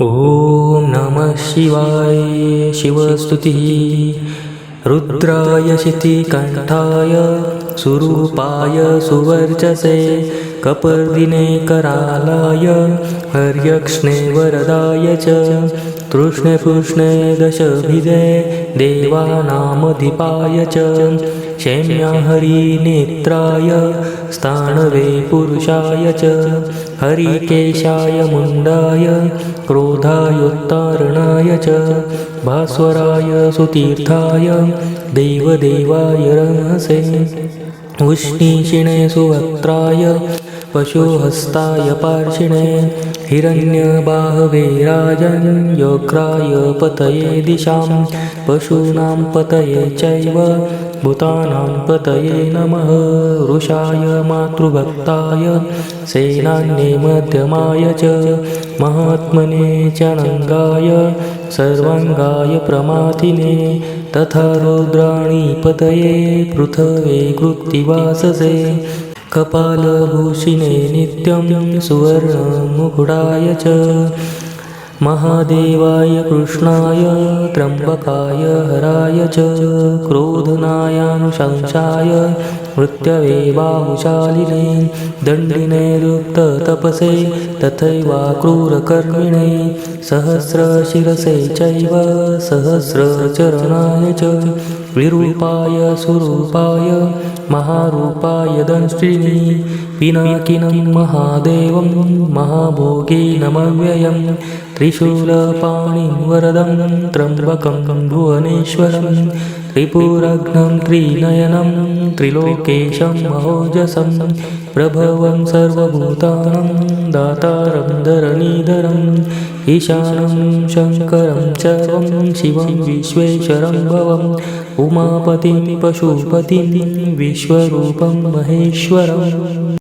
ॐ नमः शिवाय शिवस्तुतिः रुद्राय शितिकण्ठाय सुरूपाय सुवर्चसे कपर्दिने करालाय हर्यक्ष्णे वरदाय च तृष्णे कृष्णे दशभिदे देवानामधिपाय च क्षेम्या हरिनेत्राय स्थाणवे पुरुषाय च हरिकेशाय मुण्डाय क्रोधायोत्तारणाय च भास्वराय सुतीर्थाय देवदेवाय रहसे उष्णीषिणे सुवक्त्राय पशुहस्ताय पार्षिणे हिरण्यबाहवे राजन् योग्राय पतये दिशां पशूनां पतये चैव भूतानां पतये नमः वृषाय मातृभक्ताय सेनान्ये मध्यमाय च महात्मने चणङ्गाय सर्वाङ्गाय प्रमाथिने तथा रुद्राणि पतये पृथवे कृत्तिवाससे कपालभूषिणे नित्यं सुवर्णमुकुडाय च महादेवाय कृष्णाय त्र्यम्बकाय हराय च क्रोधनायानुशंसाय मृत्यवे बाहुशालिने दण्डिने रुप्ततपसे तथैवा क्रूरकर्मिणे सहस्रशिरसे चैव सहस्रचरणाय च विरूपाय सुरूपाय महारूपाय दंष्टिनी पिनाकिनं महादेवं महाभोगे नमव्ययं त्रिशूलपाणिं वरदं त्र्यम्बकं भुवनेश्वरम् त्रिपुरघ्नं त्रिनयनं त्रिलोकेशं महोजसं प्रभवं सर्वभूतानं दातारं धरणीधरम् ईशानं शङ्करं सर्वं शिवं विश्वेश्वरं भवम् उमापतिं पशुपतिं विश्वरूपं महेश्वरम्